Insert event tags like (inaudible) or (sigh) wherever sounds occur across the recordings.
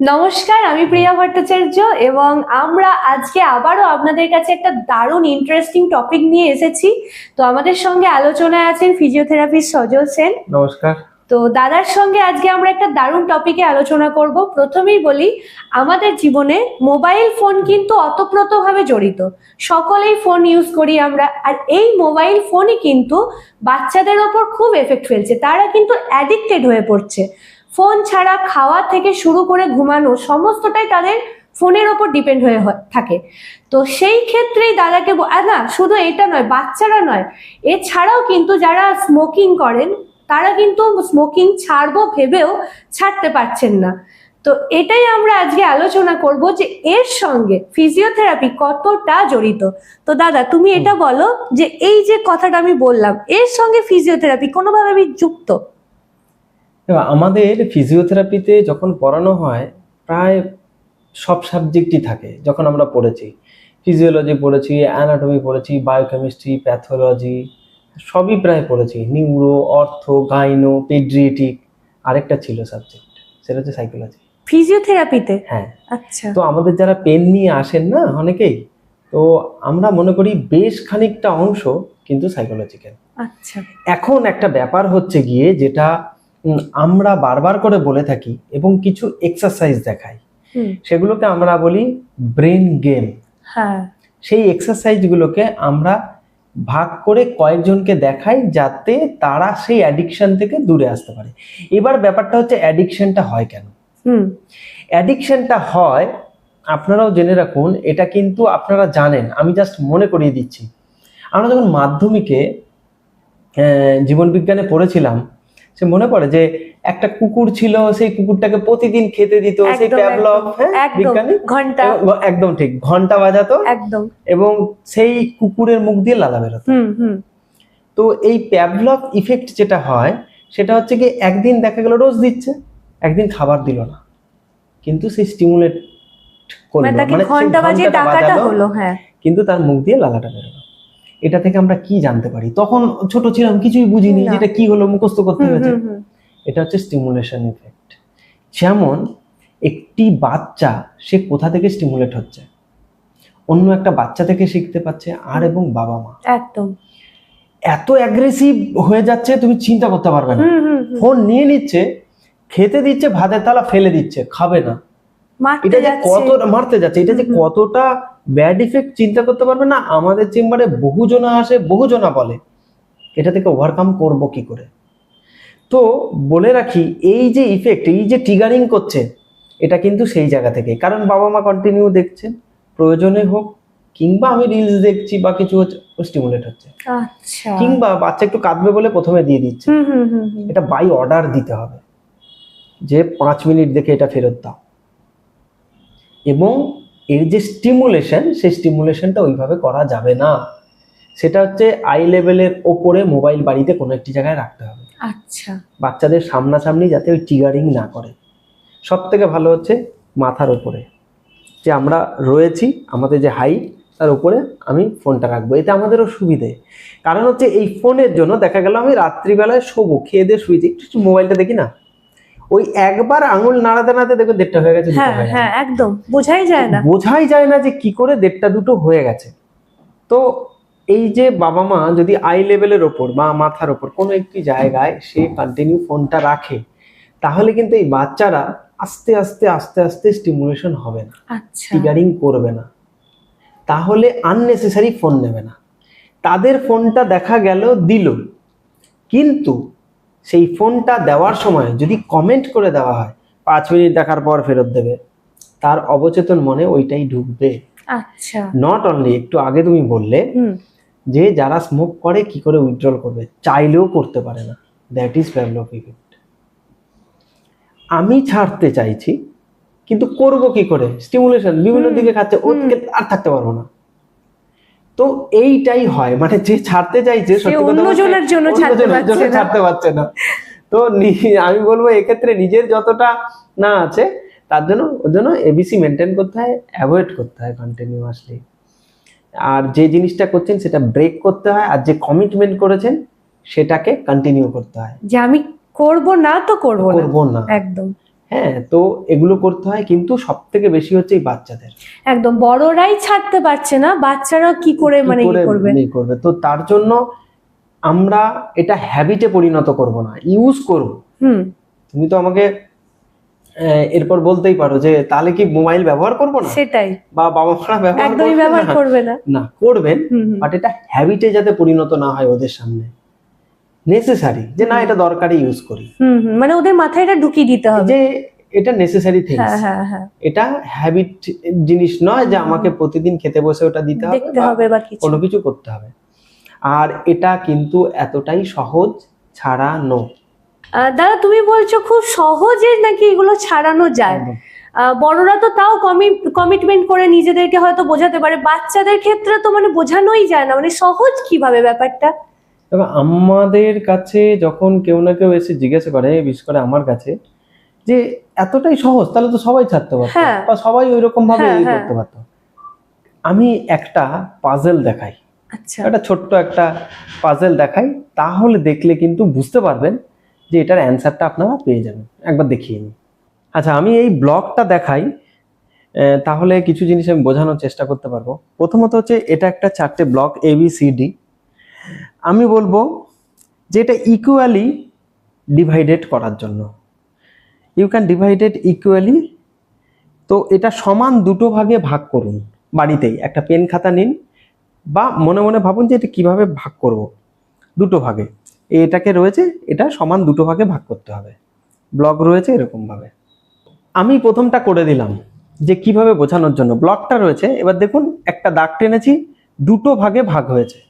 নমস্কার আমি প্রিয়া ভট্টাচার্য এবং আমরা আজকে আবারও আপনাদের কাছে একটা দারুণ ইন্টারেস্টিং টপিক নিয়ে এসেছি। তো আমাদের সঙ্গে আলোচনায় আছেন ফিজিওথেরাপিস্ট সজল সেন। নমস্কার। তো দাদার সঙ্গে আজকে আমরা একটা দারুণ টপিকে আলোচনা করব। প্রথমেই বলি আমাদের জীবনে মোবাইল ফোন কিন্তু অতপ্রতভাবে জড়িত। সকলেই ফোন ইউজ করি আমরা আর এই মোবাইল ফোনই কিন্তু বাচ্চাদের ওপর খুব এফেক্ট ফেলছে। তারা কিন্তু অ্যাডিক্টেড হয়ে পড়ছে। ফোন ছাড়া খাওয়া থেকে শুরু করে ঘুমানো সমস্তটাই তাদের ফোনের ওপর ডিপেন্ড হয়ে থাকে। তো সেই ক্ষেত্রেই দাদাকে না শুধু এটা নয় বাচ্চারা নয়। এছাড়াও কিন্তু যারা স্মোকিং করেন তারা কিন্তু স্মোকিং ছাড়বো ভেবেও ছাড়তে পারছেন না। তো এটাই আমরা আজকে আলোচনা করব যে এর সঙ্গে ফিজিওথেরাপি কতটা জড়িত। তো দাদা তুমি এটা বলো যে এই যে কথাটা আমি বললাম এর সঙ্গে ফিজিওথেরাপি কোনোভাবে আমি যুক্ত? এবার আমাদের ফিজিওথেরাপিতে যখন পড়ানো হয় প্রায় সব সাবজেক্টই থাকে যখন আমরা পড়েছি। ফিজিওলজি পড়েছি অ্যানাটমি পড়েছি বায়োকেমিস্ট্রি প্যাথোলজি সবই প্রায় পড়েছি। নিউরো অর্থ গাইনো পেড্রিয়েটিক আরেকটা ছিল সাবজেক্ট সেটা হচ্ছে সাইকোলজি ফিজিওথেরাপিতে হ্যাঁ। আচ্ছা। তো আমাদের যারা পেন নিয়ে আসেন না অনেকেই তো আমরা মনে করি বেশ খানিকটা অংশ কিন্তু সাইকোলজিক্যাল আচ্ছা। এখন একটা ব্যাপার হচ্ছে গিয়ে যেটা আমরা বারবার করে বলে থাকি এবং কিছু এক্সারসাইজ দেখাই। সেগুলোকে আমরা বলি ব্রেন গেম হ্যাঁ। সেই এক্সারসাইজগুলোকে আমরা ভাগ করে কয়েকজনকে দেখাই যাতে তারা সেই অ্যাডিকশন থেকে দূরে আসতে পারে। এবার ব্যাপারটা হচ্ছে অ্যাডিকশনটা হয় কেন? হুম। অ্যাডিকশনটা হয় আপনারাও জেনে রাখুন এটা কিন্তু আপনারা জানেন আমি জাস্ট মনে করিয়ে দিচ্ছি। আমরা যখন মাধ্যমিকে জীবনবিজ্ঞানে পড়েছিলাম সে মনে পড়ে যে একটা কুকুর ছিল সেই কুকুরটাকে প্রতিদিন খেতে দিত সেই প্যাভলভ হ্যাঁ একদম বিজ্ঞানী? ঘণ্টা। একদম ঠিক ঘণ্টা বাজাতো। একদম। এবং সেই কুকুরের মুখ দিয়ে লালা বেরোতো। তো এই প্যাভলভ ইফেক্ট যেটা হয় সেটা হচ্ছে কি একদিন দেখা গেল রোজ দিচ্ছে একদিন খাবার দিল না। কিন্তু সেই স্টিমুলেট করল মানে মানে ঘণ্টা বাজিয়ে ডাকাটা হলো হ্যাঁ। কিন্তু তার মুখ দিয়ে লালাটা বেরোলো। এটা থেকে আমরা কি জানতে পারি? তখন ছোট ছিলাম কিছুই বুঝিনি। যেটা কি হলো মুখস্থ করতে হয়েছে। এটা হচ্ছে স্টিমুলেশন ইফেক্ট যেমন একটি বাচ্চা সে কোথা থেকে স্টিমুলেট হচ্ছে? অন্য একটা বাচ্চা থেকে শিখতে পাচ্ছে আর এবং বাবা মা। একদম। এত অ্যাগ্রেসিভ হয়ে যাচ্ছে তুমি চিন্তা করতে পারবে না। ফোন নিয়ে নিচ্ছে খেতে দিচ্ছে ভাতের তালা ফেলে দিচ্ছে খাবে না। এটা যে কত মারতে যাচ্ছে এটা যে। কতটা ব্যাড ইফেক্ট চিন্তা করতে পারবে না? আমাদের চেম্বারে বহুজনা আসে বহুজনা বলে। এটা থেকে ওভারকাম করব কি করে? তো বলে রাখি এই যে ইফেক্ট এই যে ট্রিগারিং করছে এটা কিন্তু সেই জায়গা থেকে কারণ বাবা মা কন্টিনিউ দেখছেন প্রয়োজনে হোক কিংবা আমি রিলস দেখছি বা কিছু হচ্ছে স্টিমুলেট হচ্ছে। আচ্ছা। কিংবা বাচ্চা একটু কাঁদবে বলে প্রথমে দিয়ে দিচ্ছে। এটা বাই অর্ডার দিতে হবে। যে পাঁচ মিনিট দেখে এটা ফেরত দাও। এবং এর যে স্টিমুলেশন সেই স্টিমুলেশনটা ওইভাবে করা যাবে না। সেটা হচ্ছে আই লেভেলের ওপরে মোবাইল বাড়িতে কোনো একটি জায়গায় রাখতে হবে। আচ্ছা। বাচ্চাদের সামনাসামনি যাতে ওই টিগারিং না করে। সব থেকে ভালো হচ্ছে মাথার ওপরে যে আমরা রয়েছি আমাদের যে হাই তার উপরে আমি ফোনটা রাখব। এতে আমাদেরও সুবিধে। কারণ হচ্ছে এই ফোনের জন্য দেখা গেল আমি রাত্রিবেলায় শোবো খেয়ে দিয়ে শুয়েছি। একটু একটু মোবাইলটা দেখি না? ওই একবার আঙুল নাড়াতে নাড়াতে দেখবে দেড়টা হয়ে গেছে হ্যাঁ হ্যাঁ একদম বোঝাই যায় না। বোঝাই যায় না যে কি করে দেড়টা দুটো হয়ে গেছে। তো এই যে বাবা মা যদি আই লেভেলের ওপর বা মাথার ওপর কোনো একটি জায়গায় সে কন্টিনিউ ফোনটা রাখে তাহলে কিন্তু এই বাচ্চারা আস্তে আস্তে আস্তে আস্তে স্টিমুলেশন হবে না আচ্ছা। ট্রিগারিং করবে না। তাহলে আননেসেসারি ফোন নেবে না। তাদের ফোনটা দেখা গেল দিল। কিন্তু সেই ফোনটা দেওয়ার সময় যদি কমেন্ট করে দেওয়া হয় পাঁচ মিনিট দেখার পর ফেরত দেবে। তার অবচেতন মনে ওইটাই ঢুকবে। আচ্ছা। নট অনলি একটু আগে তুমি বললে যে যারা স্মোক করে কি করে উইথড্রল করবে? চাইলেও করতে পারে না। দ্যাট ইজ প্যাভলভ ইফেক্ট আমি ছাড়তে চাইছি কিন্তু করব কি করে? স্টিমুলেশন বিভিন্ন দিকে খাচ্ছে ওকে আর থাকতে পারব না। তো এইটাই হয়। মানে যে ছাড়তে চাইছে অন্যজনের জন্য ছাড়তে পারছে না। ছাড়তে পারছে না। তো আমি বলব এক্ষেত্রে নিজের যতটা না আছে তার জন্য ওর জন্য এবিসি মেনটেন করতে হয় অ্যাভয়েড করতে হয় কন্টিনিউয়াসলি আর যে জিনিসটা করছেন সেটা ব্রেক করতে হয় আর যে কমিটমেন্ট করেছেন সেটাকে কন্টিনিউ করতে হয়। যে আমি করব না তো করব না। করব না। একদম। হ্যাঁ তো এগুলো করতে হয় কিন্তু সব থেকে বেশি হচ্ছে এই বাচ্চাদের। একদম বড়রাই ছাড়তে পারছে না বাচ্চারা কি করে মানে করবে? করবে? তো তার জন্য আমরা এটা হ্যাবিটে পরিণত করব না ইউজ করব। হুম। তুমি তো আমাকে এরপর বলতেই পারো যে তাহলে কি মোবাইল ব্যবহার করব না? সেটাই। বা বাবা মারা ব্যবহার একদমই করবে ব্যবহার না? করবে না। না করবেন। বাট এটা হ্যাবিটে যাতে পরিণত না হয় ওদের সামনে। নেসেসারি যে না এটা দরকারি ইউজ করি। মানে ওদের মাথায় এটা ঢুকিয়ে দিতে হবে। যে এটা নেসেসারি থিংস হ্যাঁ হ্যাঁ হ্যাঁ। এটা হ্যাবিট জিনিস নয় যে আমাকে প্রতিদিন খেতে বসে ওটা দিতে হবে দেখতে বা হবে বা কিছু। কোনো কিছু করতে হবে। আর এটা কিন্তু এতটাই সহজ ছাড়ানো দাদা তুমি বলছো খুব সহজে নাকি এগুলো ছাড়ানো যায়? বড়রা তো তাও কমিটমেন্ট করে নিজেদেরকে হয়তো বোঝাতে পারে। বাচ্চাদের ক্ষেত্রে তো মানে বোঝানোই যায় না। মানে সহজ কীভাবে ব্যাপারটা? তবে আমাদের কাছে যখন কেউ না কেউ এসে জিজ্ঞাসা করে বিশেষ করে আমার কাছে যে এতটাই সহজ তাহলে তো সবাই ছাড়তে পারতো। হ্যাঁ। বা সবাই ওই রকম ভাবে। করতে পারতো। আমি একটা পাজেল দেখাই। আচ্ছা। একটা ছোট্ট একটা পাজেল দেখাই তাহলে দেখলে কিন্তু বুঝতে পারবেন যে এটার অ্যান্সারটা আপনারা পেয়ে যাবেন। একবার দেখিয়ে নিন আচ্ছা আমি এই ব্লকটা দেখাই তাহলে কিছু জিনিস আমি বোঝানোর চেষ্টা করতে পারব। প্রথমত হচ্ছে এটা একটা চারটে block A B C D আমি বলব যে এটা ইকুয়ালি ডিভাইডেড করার জন্য। ইউ ক্যান ডিভাইডেড ইকুয়ালি তো এটা সমান দুটো ভাগে ভাগ করুন বাড়িতেই। একটা পেন খাতা নিন বা মনে মনে ভাবুন যে এটা কীভাবে ভাগ করব। দুটো ভাগে। এটাকে রয়েছে, এটা সমান দুটো ভাগে ভাগ করতে হবে। ব্লক রয়েছে এরকমভাবে। আমি প্রথমটা করে দিলাম যে কীভাবে বোঝানোর জন্য। ব্লকটা রয়েছে, এবার দেখুন, একটা দাগ টেনেছি, দুটো ভাগে ভাগ হয়েছে।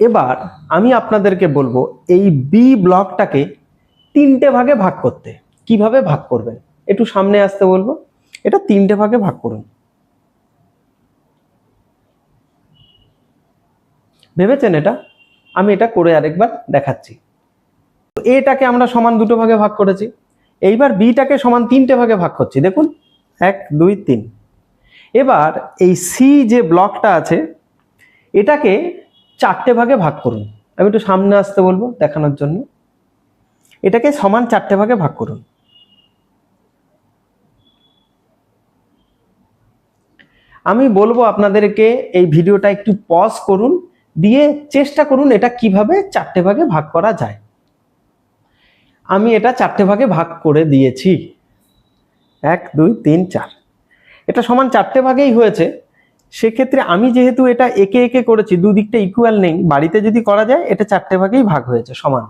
এবার আমি আপনাদেরকে বলব এই বি ব্লকটাকে তিনটে ভাগে ভাগ করতে। কীভাবে ভাগ করবেন? একটু সামনে আসতে বলব। এটা তিনটে ভাগে ভাগ করুন। ভেবেছেন এটা? আমি এটা করে আরেকবার দেখাচ্ছি। তো এটাকে আমরা সমান দুটো ভাগে ভাগ করেছি। এইবার বিটাকে সমান তিনটে ভাগে ভাগ করছি। দেখুন, এক, দুই, তিন। এবার এই সি যে ব্লকটা আছে, এটাকে চারটে ভাগে ভাগ করুন। আমি একটু সামনে আসতে বলব দেখানোর জন্য। এটাকে সমান চারটে ভাগে ভাগ করুন। আমি বলব আপনাদেরকে এই ভিডিওটা একটু পজ করুন, দিয়ে চেষ্টা করুন এটা কীভাবে চারটে ভাগে ভাগ করা যায়। আমি এটা চারটে ভাগে ভাগ করে দিয়েছি। এক, দুই, তিন, চার। এটা সমান চারটে ভাগেই হয়েছে। সেক্ষেত্রে আমি যেহেতু এটা একে একে করেছি, দুদিকটা ইকুয়াল নেই, বাড়িতে যদি করা যায়, এটা চারটে ভাগেই ভাগ হয়েছে সমান।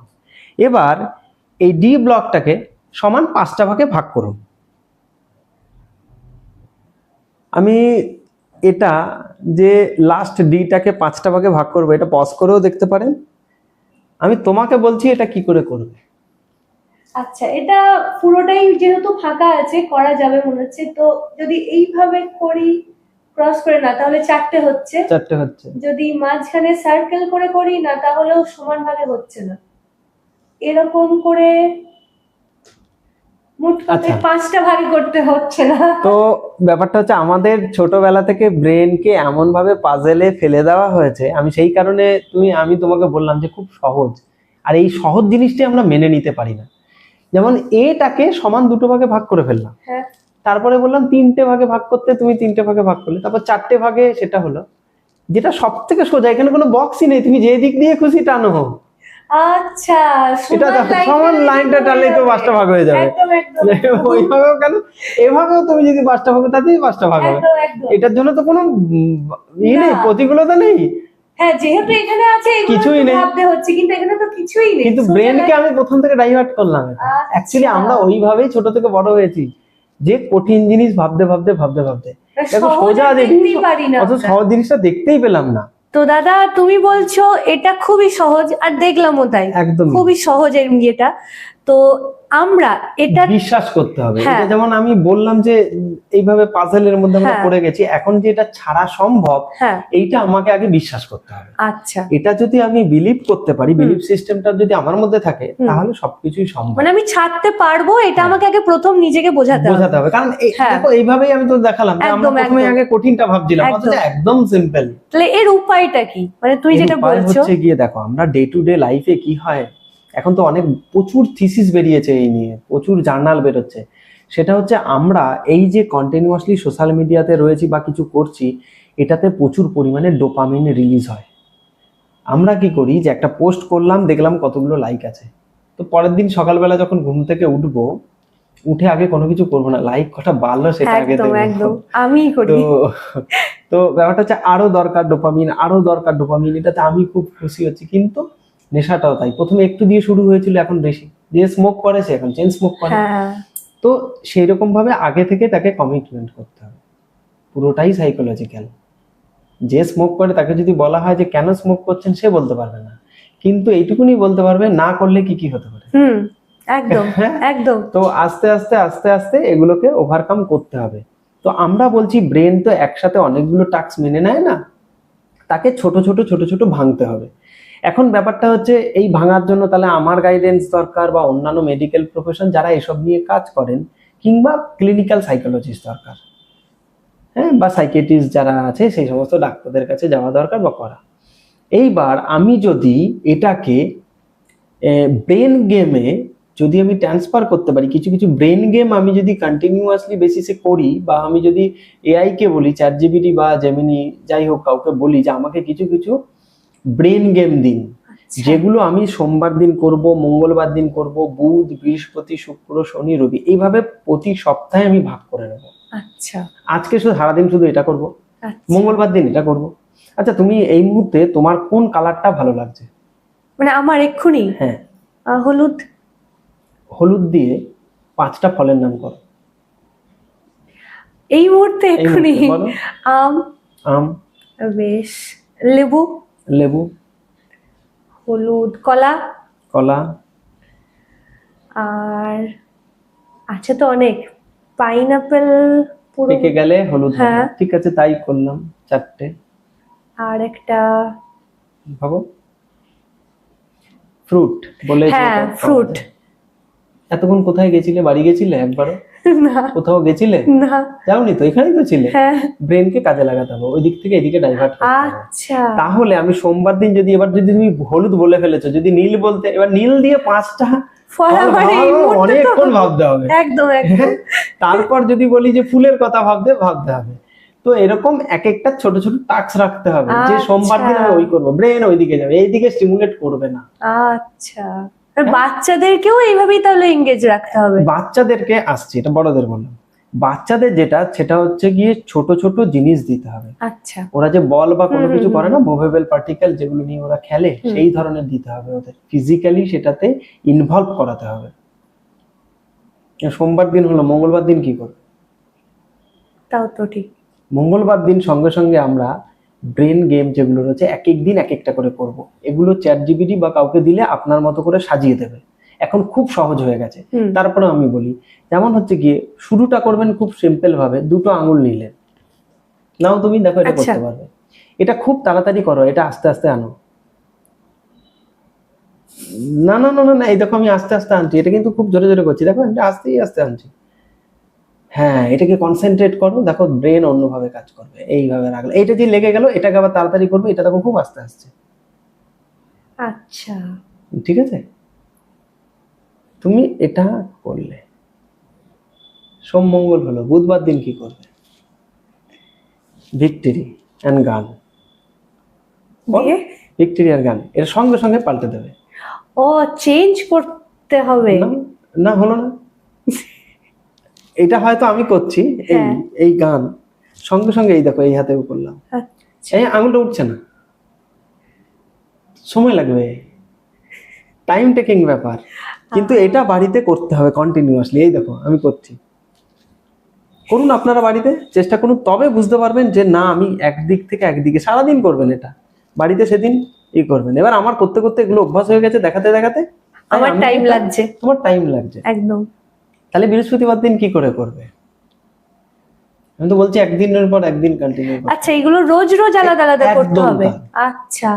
এবার এই ডি ব্লকটাকে সমান পাঁচটা ভাগে ভাগ করুন। আমি এটা যে লাস্ট ডিটাকে পাঁচটা ভাগে ভাগ করব, এটা পজ করেও দেখতে পারেন। আমি তোমাকে বলছি এটা কি করে করবে। আচ্ছা এটা পুরোটাই যেহেতু ফাঁকা আছে, করা যাবে মনে হচ্ছে। তো যদি এইভাবে করি ক্রস করে না তাহলে চারটে হচ্ছে। চারটে হচ্ছে। যদি মাঝখানে সার্কেল করে করি না তাহলেও সমান ভাবে হচ্ছে না। এরকম করে মোট আচ্ছা। পাঁচটা ভাগে করতে হচ্ছে না। তো ব্যাপারটা হচ্ছে আমাদের ছোটবেলা থেকে ব্রেনকে এমন ভাবে পাজেলে ফেলে দেওয়া হয়েছে। আমি সেই কারণে তুমি আমি তোমাকে বললাম যে খুব সহজ। আর এই সহজ জিনিসটি আমরা মেনে নিতে পারি না। যেমন এটাকে সমান দুটো ভাগে ভাগ করে ফেললাম। হ্যাঁ। তারপরে বললাম তিনটে ভাগে ভাগ করতে তুমি তিনটে ভাগে ভাগ করলে। তারপর চারটে ভাগে সেটা হলো। যেটা সব থেকে সোজা এখানে কোনো বক্সই নেই। তুমি যে দিক দিয়ে খুশি টানো। হোক আচ্ছা এটা সমান লাইনটা টানলেই তো পাঁচটা ভাগ হয়ে যাবে। (laughs) ওইভাবেও কেন? এভাবেও তুমি যদি পাঁচটা ভাগে তাতেই পাঁচটা ভাগ হবে। এটার জন্য তো কোনো উম, ই নেই প্রতিকূলতা নেই। হ্যাঁ যেহেতু এখানে আছে কিছুই নেই। ভাবতে হচ্ছে কিন্তু এখানে তো কিছুই নেই। কিন্তু ব্রেনকে আমি প্রথম থেকে ডাইভার্ট করলাম। আচ্ছা। অ্যাকচুয়ালি আমরা ওইভাবেই ছোট থেকে বড় হয়েছি। যে কঠিন জিনিস ভাবতে ভাবতে ভাবতে ভাবতে। দেখো সোজা দেখতেই পারি না। অত সহজ জিনিসটা দেখতেই পেলাম না। তো দাদা তুমি বলছো এটা খুবই সহজ আর দেখলামও তাই। একদম খুবই সহজ এর ইয়েটা। তো আমরা এটা বিশ্বাস করতে হবে। হ্যাঁ। এটা যেমন আমি বললাম যে এইভাবে পাজেলের মধ্যে আমরা হ্যাঁ। পড়ে গেছি এখন যে এটা ছাড়া সম্ভব হ্যাঁ। এইটা আমাকে আগে বিশ্বাস করতে হবে। আচ্ছা। এটা যদি আমি বিলিভ করতে পারি বিলিভ সিস্টেমটা যদি আমার মধ্যে থাকে তাহলে সবকিছুই সম্ভব। মানে আমি ছাড়তে পারব এটা আমাকে আগে প্রথম নিজেকে বোঝাতে হবে। বোঝাতে হবে। কারণ। দেখো এইভাবেই আমি তো দেখালাম যে আমরা একদম, প্রথমে আগে কঠিনটা ভাবছিলাম একদম। অথচ একদম সিম্পল তাহলে এর উপায়টা কি? মানে তুই যেটা বলছো হচ্ছে গিয়ে দেখো আমরা ডে টু ডে লাইফে কি হয়? এখন তো অনেক প্রচুর থিসিস বেরিয়েছে এই নিয়ে প্রচুর জার্নাল বেরোচ্ছে। সেটা হচ্ছে আমরা এই যে কন্টিনিউয়াসলি সোশ্যাল মিডিয়াতে রয়েছি বা কিছু করছি এটাতে প্রচুর পরিমাণে ডোপামিন রিলিজ হয়। আমরা কি করি যে একটা পোস্ট করলাম দেখলাম কতগুলো লাইক আছে। তো পরের দিন সকালবেলা যখন ঘুম থেকে উঠবো উঠে আগে কোনো কিছু করব না লাইক কটা বাড়লো সেটা আগে আমিই করি। তো তো ব্যাপারটা হচ্ছে আরও দরকার ডোপামিন আরও দরকার ডোপামিন এটাতে আমি খুব খুশি হচ্ছি। কিন্তু নেশাটাও তাই। প্রথমে একটু দিয়ে শুরু হয়েছিল এখন বেশি। যে স্মোক করে সে এখন চেন স্মোক করে। হ্যাঁ। তো সেই রকম ভাবে আগে থেকে তাকে কমিটমেন্ট করতে হবে। পুরোটাই সাইকোলজিক্যাল যে স্মোক করে তাকে যদি বলা হয় যে কেন স্মোক করছেন? সে বলতে পারবে না। কিন্তু এইটুকুনি বলতে পারবে না করলে কি কি হতে পারে? হুম একদম (laughs) হ্যাঁ। একদম। তো আস্তে আস্তে আস্তে আস্তে এগুলোকে ওভারকাম করতে হবে। তো আমরা বলছি ব্রেন তো একসাথে অনেকগুলো টাস্ক মেনে নেয় না। তাকে ছোট ছোট ছোট ছোট ভাঙতে হবে। এখন ব্যাপারটা হচ্ছে, এই ভাঙার জন্য তাহলে আমার গাইডেন্স দরকার বা অন্যান্য মেডিকেল প্রফেশন যারা এসব নিয়ে কাজ করেন, কিংবা ক্লিনিক্যাল সাইকোলজিস্ট দরকার। হ্যাঁ বা সাইকেটিস্ট যারা আছে, সেই সমস্ত ডাক্তারদের কাছে যাওয়া দরকার বা করা। এইবার আমি যদি এটাকে ব্রেন গেমে যদি আমি ট্রান্সফার করতে পারি, কিছু কিছু ব্রেন গেম আমি যদি কন্টিনিউয়াসলি বেসিসে করি, বা আমি যদি এআইকে বলি চ্যাট জিবিটি বা জেমিনি যাই হোক কাউকে বলি যে আমাকে কিছু কিছু ব্রেন গেম দিন। আচ্ছা। যেগুলো আমি সোমবার দিন করব মঙ্গলবার দিন করব বুধ বৃহস্পতি শুক্র শনি রবি এইভাবে প্রতি সপ্তাহে আমি ভাগ করে নেব। আচ্ছা। আজকে শুধু সারাদিন শুধু এটা করব আচ্ছা। মঙ্গলবার দিন এটা করব। আচ্ছা তুমি এই মুহূর্তে তোমার কোন কালারটা ভালো লাগছে? মানে আমার এক্ষুনি? হ্যাঁ। হলুদ? হলুদ দিয়ে পাঁচটা ফলের নাম করো। এই মুহূর্তে এক্ষুনি আম আম। বেশ লেবু? লেবু? হলুদ কলা। কলা। আর আছে তো অনেক। পাইনাপেল পুরো পেকে গেলে হলুদ হ্যাঁ। ঠিক আছে তাই করলাম চারটে। আর একটা ভাবো। ফ্রুট বলে হ্যাঁ ফ্রুট। এতক্ষণ কোথায় গেছিলে? বাড়ি গেছিলে একবারও? (laughs) না। কোথাও গেছিলে? না। যাওনি তো এখানেই তো ছিলে? হ্যাঁ। ব্রেনকে কাজে লাগাতে হবে ওই দিক থেকে এদিকে ডাইভার্ট আচ্ছা। তাহলে আমি সোমবার দিন যদি এবার যদি তুমি হলুদ বলে ফেলেছো যদি নীল বলতে এবার নীল দিয়ে পাঁচটা অনেকক্ষণ ভাবতে হবে। একদম একদম। তারপর যদি বলি যে ফুলের কথা ভাবতে ভাবতে হবে। তো এরকম এক একটা ছোট ছোট টাস্ক রাখতে হবে। যে সোমবার দিন আমি ওই করব ব্রেন ওইদিকে যাবে এইদিকে স্টিমুলেট করবে না। আচ্ছা। বাচ্চাদেরকেও এইভাবেই তাহলে এঙ্গেজ রাখতে হবে। বাচ্চাদেরকে আসছে এটা বড়দের বললাম। বাচ্চাদের যেটা সেটা হচ্ছে গিয়ে ছোট ছোট জিনিস দিতে হবে। আচ্ছা। ওরা যে বল বা কোনো কিছু করে না মুভেবল পার্টিকেল যেগুলো নিয়ে ওরা খেলে সেই ধরনের দিতে হবে ওদের। ফিজিক্যালি সেটাতে ইনভলভ করাতে হবে। সোমবার দিন হলো মঙ্গলবার দিন কি করবে? তাও তো ঠিক। মঙ্গলবার দিন সঙ্গে সঙ্গে আমরা ব্রেন গেম যেগুলো রয়েছে এক এক দিন এক একটা করে করব। এগুলো চ্যাট জিবিটি বা কাউকে দিলে আপনার মতো করে সাজিয়ে দেবে। এখন খুব সহজ হয়ে গেছে। তারপরে আমি বলি যেমন হচ্ছে গিয়ে শুরুটা করবেন খুব সিম্পল ভাবে দুটো আঙুল নিলেন নাও তুমি দেখো এটা আচ্ছা। করতে পারবে। এটা খুব তাড়াতাড়ি করো এটা আস্তে আস্তে আনো। না না না না না এই দেখো আমি আস্তে আস্তে আনছি এটা কিন্তু খুব জোরে জোরে করছি। দেখো এটা আস্তেই আস্তে আনছি। হ্যাঁ এটাকে কনসেন্ট্রেট করো দেখো ব্রেন অন্যভাবে কাজ করবে এইভাবে রাখলে। এটা যে লেগে গেল এটাকে আবার তাড়াতাড়ি করবে এটা দেখো খুব আস্তে আসছে। আচ্ছা। ঠিক আছে? তুমি এটা করলে। সোম মঙ্গল হলো বুধবার দিন কি করবে? Victory and gun. ভিক্টরি আর গান এর সঙ্গে সঙ্গে পাল্টে দেবে। ও চেঞ্জ করতে হবে। না না হলো না। এটা হয়তো আমি করছি এই হ্যাঁ। এই গান। সঙ্গে সঙ্গে এই দেখো এই হাতেও করলাম। আচ্ছা। এই আঙুলটা উঠছে না। সময় লাগবে। টাইম টেকিং ব্যাপার। কিন্তু এটা বাড়িতে করতে হবে কন্টিনিউয়াসলি এই দেখো আমি করছি। করুন আপনারা বাড়িতে চেষ্টা করুন। তবে বুঝতে পারবেন যে না আমি একদিক থেকে একদিকে সারাদিন করবেন এটা। বাড়িতে সেদিন ই করবেন। এবার আমার করতে করতে এগুলো অভ্যাস হয়ে গেছে দেখাতে দেখাতে। আমার টাইম লাগছে। তোমার টাইম লাগছে। একদম। তাহলে বৃহস্পতিবার দিন কি করে করবে? আমি তো বলছি একদিনের পর একদিন কন্টিনিউ আচ্ছা এগুলো রোজ রোজ আলাদা আলাদা করতে হবে। আচ্ছা।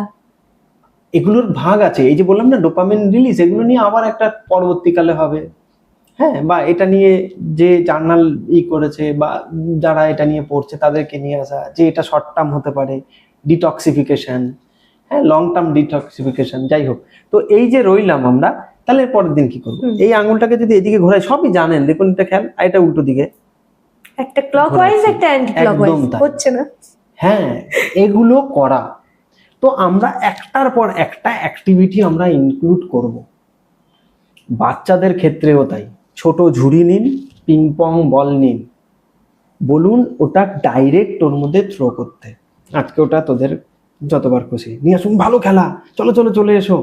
এগুলোর ভাগ আছে। এই যে বললাম না ডোপামিন রিলিজ এগুলো নিয়ে আবার একটা পরবর্তীকালে হবে। হ্যাঁ বা এটা নিয়ে যে জার্নাল ই করেছে বা যারা এটা নিয়ে পড়ছে তাদেরকে নিয়ে আসা যে এটা শর্ট টার্ম হতে পারে ডিটক্সিফিকেশন হ্যাঁ লং টার্ম ডিটক্সিফিকেশন যাই হোক। তো এই যে রইলাম আমরা তাহলে পরের দিন কি করব? এই আঙুলটাকে যদি এদিকে ঘোরাই সবই জানেন। দেখুন এটা খেয়াল আর এটা উল্টো দিকে। একটা ক্লকওয়াইজ। একটা অ্যান্টি ক্লকওয়াইজ হচ্ছে না? হ্যাঁ এগুলো করা। তো আমরা একটার পর একটা অ্যাক্টিভিটি আমরা ইনক্লুড করব। বাচ্চাদের ক্ষেত্রেও তাই। ছোট ঝুড়ি নিন পিং পং বল নিন। বলুন ওটা ডাইরেক্ট ওর মধ্যে থ্রো করতে। আজকে ওটা তোদের যতবার খুশি। নিয়ে আসুন ভালো খেলা। চলো চলো চলে এসো।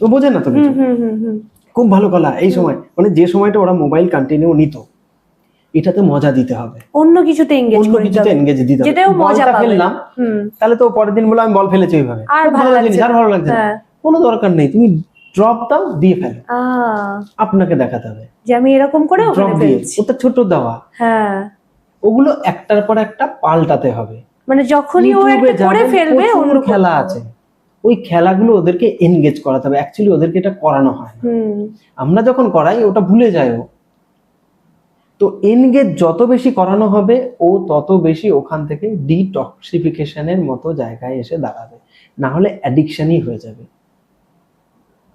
ও বোঝে না তো হুম খুব ভালো খেলা এই সময়। মানে যে সময়টা ওরা মোবাইল কন্টিনিউ নিত এটাতে মজা দিতে হবে। অন্য কিছুতে এঙ্গেজ অন্য কিছুতে এনগেজ দিতে হবে। যেটাও মজা পাবে। ফেললাম তাহলে তো পরের দিন বলে আমি বল ফেলেছি ওইভাবে। আর ভালো লাগছে আর ভালো লাগছে কোনো দরকার নেই তুমি ড্রপ দাও দিয়ে ফেলো। আপনাকে দেখাতে হবে। যে আমি এরকম করে ওখানে ফেলছি। ওটা ছোট দেওয়া। হ্যাঁ। ওগুলো একটার পর একটা পাল্টাতে হবে। মানে যখনই ও একটা করে ফেলবে অন্য খেলা আছে। ওই খেলাগুলো ওদেরকে এনগেজ করাতে হবে। অ্যাকচুয়ালি ওদেরকে এটা করানো হয় আমরা যখন করাই ওটা ভুলে যায় ও। তো এনগেজ যত বেশি করানো হবে ও তত বেশি ওখান থেকে ডিটক্সিফিকেশনের মতো জায়গায় এসে দাঁড়াবে। না হলে অ্যাডিকশনই হয়ে যাবে।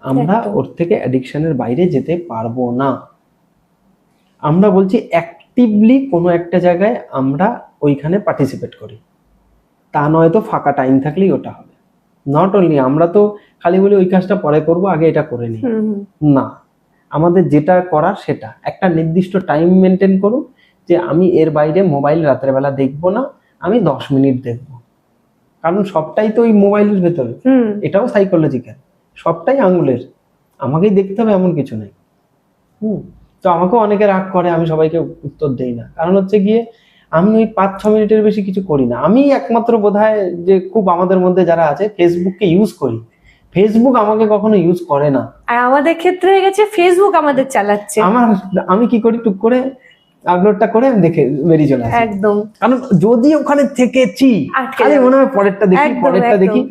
আমরা ওর থেকে অ্যাডিকশনের বাইরে যেতে পারব না। আমরা বলছি অ্যাক্টিভলি কোনো একটা জায়গায় আমরা ওইখানে পার্টিসিপেট করি। তা নয় তো ফাঁকা টাইম থাকলেই ওটা হবে নট অনলি আমরা তো খালি বলি ওই কাজটা পরে করব আগে এটা করে নিই। না। আমাদের যেটা করার সেটা। একটা নির্দিষ্ট টাইম মেনটেন করুন যে আমি এর বাইরে মোবাইল রাতের বেলা দেখব না আমি দশ মিনিট দেখব। কারণ সবটাই তো ওই মোবাইলের ভেতরে। এটাও সাইকোলজিক্যাল সবটাই আঙুলের। আমাকেই দেখতে হবে এমন কিছু নেই। হুম। তো আমাকেও অনেকে রাগ করে আমি সবাইকে উত্তর দেই না। কারণ হচ্ছে গিয়ে আমি ওই পাঁচ ছ মিনিটের বেশি কিছু করি না। আমি একমাত্র বোধহয় যে খুব আমাদের মধ্যে যারা আছে ফেসবুককে ইউজ করি। ফেসবুক আমাকে কখনো ইউজ করে না। আর আমাদের ক্ষেত্রে হয়ে গেছে ফেসবুক আমাদের চালাচ্ছে। আমার আমি কি করি টুক করে আপলোডটা করে আমি দেখে বেরিয়ে চলে আসি। একদম। কারণ যদি ওখানে থেকেছি যাবে। মনে হয় পরেরটা দেখি পরেরটা দেখি।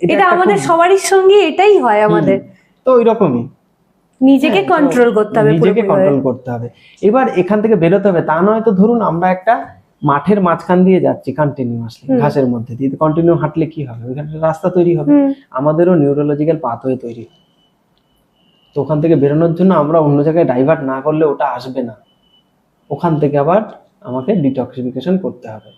এটা আমাদের সবারই সঙ্গে এটাই হয় আমাদের। তো ওই রকমই নিজেকে হ্যাঁ, কন্ট্রোল করতে হবে নিজেকে কন্ট্রোল করতে হবে। এবার এখান থেকে বেরোতে হবে। তা নয় তো ধরুন আমরা একটা মাঠের মাঝখান দিয়ে যাচ্ছি কন্টিনিউয়াসলি ঘাসের মধ্যে দিয়ে। কন্টিনিউ হাঁটলে কি হবে? ওইখানে রাস্তা তৈরি হবে। আমাদেরও নিউরোলজিক্যাল পাথওয়ে তৈরি। তো ওখান থেকে বেরোনোর জন্য আমরা অন্য জায়গায় ডাইভার্ট না করলে ওটা আসবে না। ওখান থেকে আবার আমাকে ডিটক্সিফিকেশন করতে হবে।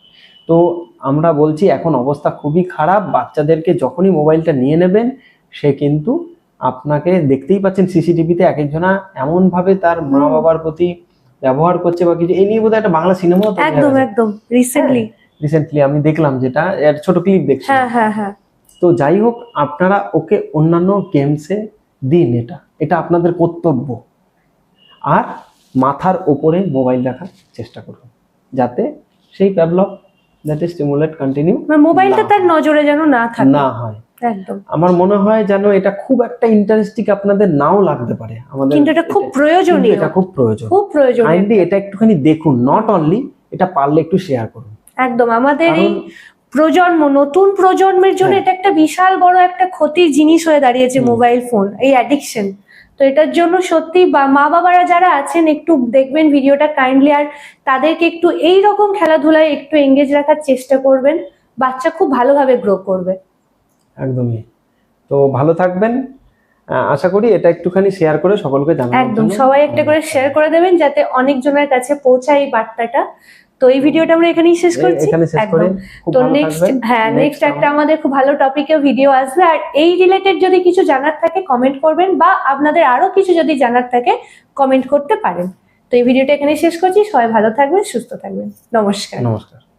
তো আমরা বলছি এখন অবস্থা খুবই খারাপ। বাচ্চাদেরকে যখনই মোবাইলটা নিয়ে নেবেন সে কিন্তু আপনাকে দেখতেই পাচ্ছেন সিসিটিভিতে এক একজনা এমনভাবে তার মা বাবার প্রতি ব্যবহার করছে বা কিছু এই নিয়ে বোধহয় একটা বাংলা সিনেমা একদম একদম রিসেন্টলি রিসেন্টলি আমি দেখলাম যেটা এর ছোট ক্লিপ দেখছি। হ্যাঁ হ্যাঁ হ্যাঁ। তো যাই হোক আপনারা ওকে অন্যান্য গেমসে দিন এটা এটা আপনাদের কর্তব্য। আর মাথার ওপরে মোবাইল রাখার চেষ্টা করুন যাতে সেই প্যাবলক দ্যাট যাতে স্টিমুলেট কন্টিনিউ মানে মোবাইলটা। তার নজরে যেন না থাকে। না হয়। আমার মনে হয় যেন এটা খুব একটা ইন্টারেস্টিং আপনাদের নাও লাগতে পারে। আমাদের কিন্তু এটা খুব প্রয়োজনীয়। এটা খুব প্রয়োজন। খুব কাইন্ডলি এটা একটুখানি দেখুন নট অনলি এটা পারলে একটু শেয়ার করুন। একদম আমাদের এই প্রজন্ম নতুন প্রজন্মের জন্য হ্যাঁ। এটা একটা বিশাল বড় একটা ক্ষতির জিনিস হয়ে দাঁড়িয়েছে মোবাইল ফোন এই অ্যাডিকশন তো এটার জন্য সত্যি বা মা বাবারা যারা আছেন একটু দেখবেন ভিডিওটা কাইন্ডলি আর তাদেরকে একটু এই রকম খেলাধুলায় একটু এঙ্গেজ রাখার চেষ্টা করবেন। বাচ্চা খুব ভালোভাবে গ্রো করবে। একদমই। তো ভালো থাকবেন। আশা করি এটা একটুখানি শেয়ার করে সকলকে জানানোর একদম সবাই একটা করে শেয়ার করে দেবেন যাতে অনেকজনের কাছে পৌঁছায় এই বার্তাটা। তো এই ভিডিওটা আমরা এখানেই শেষ করছি। করে। একদম। তো নেক্সট হ্যাঁ নেক্সট একটা আমাদের খুব ভালো টপিকে ভিডিও আসবে। আর এই রিলেটেড যদি কিছু জানার থাকে কমেন্ট করবেন বা আপনাদের আরও কিছু যদি জানার থাকে কমেন্ট করতে পারেন। তো এই ভিডিওটা এখানে শেষ করছি। সবাই ভালো থাকবেন সুস্থ থাকবেন। নমস্কার। নমস্কার।